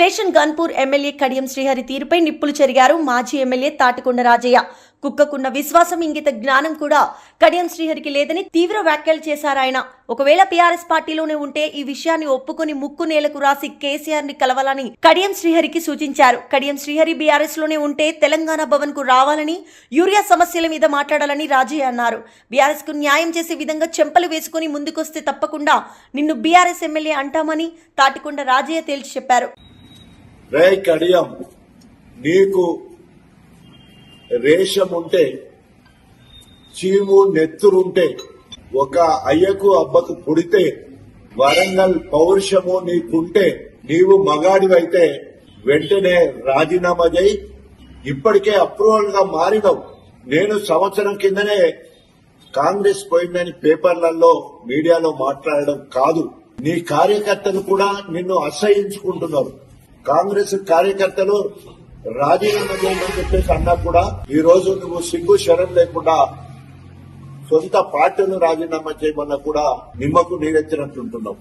Station Ghanpur MLA Kadiyam Srihari తీరుపై నిప్పులు చెరిగారు మాజీ ఎమ్మెల్యే తాటికొండ రాజయ్య. కుక్కకున్న విశ్వాసం ఇంగిత జ్ఞానం కూడా కడియం శ్రీహరికి లేదని తీవ్ర వ్యాఖ్యలు చేశారాయన ఒకవేళ పీఆర్ఎస్ పార్టీలోనే ఉంటే ఈ విషయాన్ని ఒప్పుకొని ముక్కు నేలకు రాసి కేసీఆర్ని కలవాలని కడియం శ్రీహరికి సూచించారు. కడియం శ్రీహరి బీఆర్ఎస్లోనే ఉంటే తెలంగాణ భవన్కు రావాలని యూరియా సమస్యల మీద మాట్లాడాలని రాజయ్య అన్నారు. బీఆర్ఎస్కు న్యాయం చేసే విధంగా చెంపలు వేసుకుని ముందుకొస్తే తప్పకుండా నిన్ను బీఆర్ఎస్ ఎమ్మెల్యే అంటామని తాటికొండ రాజయ్య తేల్చి చెప్పారు. రే కడియం నీకు రేషం ఉంటే చీము నెత్తురుంటే ఒక అయ్యకు అబ్బకు పుడితే వరంగల్ పౌరుషము నీకుంటే నీవు మగాడివైతే వెంటనే రాజీనామా చేయి ఇప్పటికే అప్రూవల్గా మారినవు. నేను సంవత్సరం కిందనే కాంగ్రెస్ పోయిందని పేపర్లలో మీడియాలో మాట్లాడడం కాదు. నీ కార్యకర్తలు కూడా నిన్ను అసహించుకుంటున్నారు. కాంగ్రెస్ కార్యకర్తలు రాజీనామా చేయమని చెప్పేసి అన్నా కూడా ఈ రోజు నువ్వు సిగ్గు శరం లేకుండా సొంత పార్టీలు రాజీనామా చేయమన్నా కూడా నిమ్మకు నీరెత్తినట్టుంటున్నావు